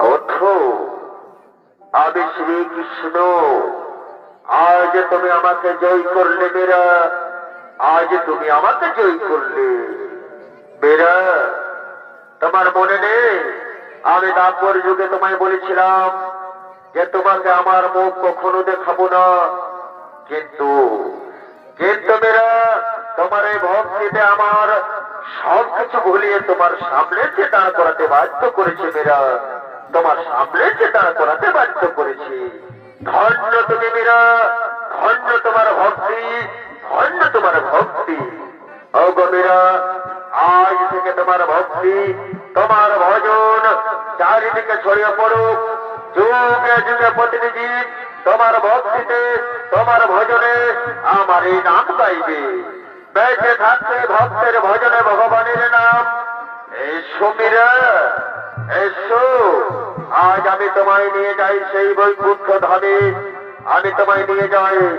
ওঠো আমি শ্রীকৃষ্ণ। আজ তুমি আমাকে জয় করলে মেরা আজ তুমি আমাকে জয় করলে মেরা তোমার মনে নেই? আমি তারপর যুগে তোমায় বলেছিলাম যে তোমাকে আমার মুখ কখনো দেখাবো না। কিন্তু কিন্তু মেরা তোমার এই ভক্তিতে আমার সব কিছু ভুলিয়ে তোমার সামনে যে দাঁড় করাতে বাধ্য করেছে মেরা, তোমার সামনে যে দাঁড় করাতে বাধ্য করেছে। ধন্য তুমি মেরা, ধন্য তোমার ভক্তি, ধন্য তোমার ভক্তি। অগো মেরা, আজ থেকে তোমার ভক্তি, তোমার ভজন চারিদিকে ছড়িয়ে পড়ুক। যুগে যুগে প্রতিনিধি তোমার ভক্তিতে, তোমার ভজনে আমার এই নাম গাইবে। বেঁচে থাকতে ভক্তের ভজনে ভগবানের নাম। এসো মীরা, এসো। আজ আমি তোমায় নিয়ে যাই সেই বৈকুণ্ঠ ধামে। আমি তোমায় নিয়ে যাই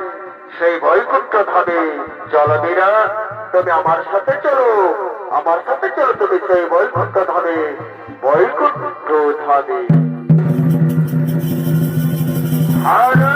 সেই বৈকুণ্ঠ ধামে। চলো মীরা, তুমি আমার সাথে চলো। আমার সাথে চলো তুমি সেই বৈকুণ্ঠ ধামে। বৈকুণ্ঠ ধামে। হরে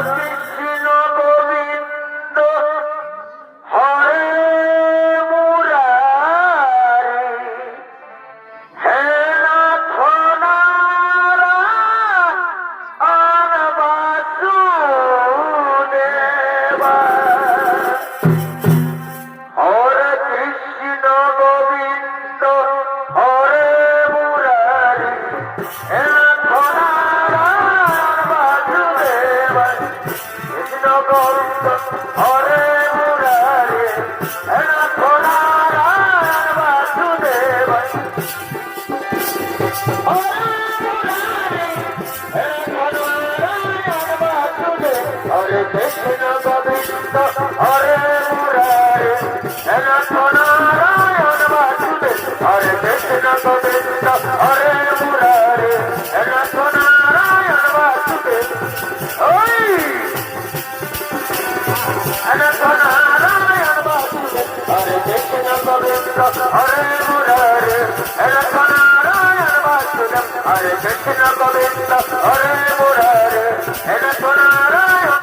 বিল্লাহ হরে মুরারে এটা শোনা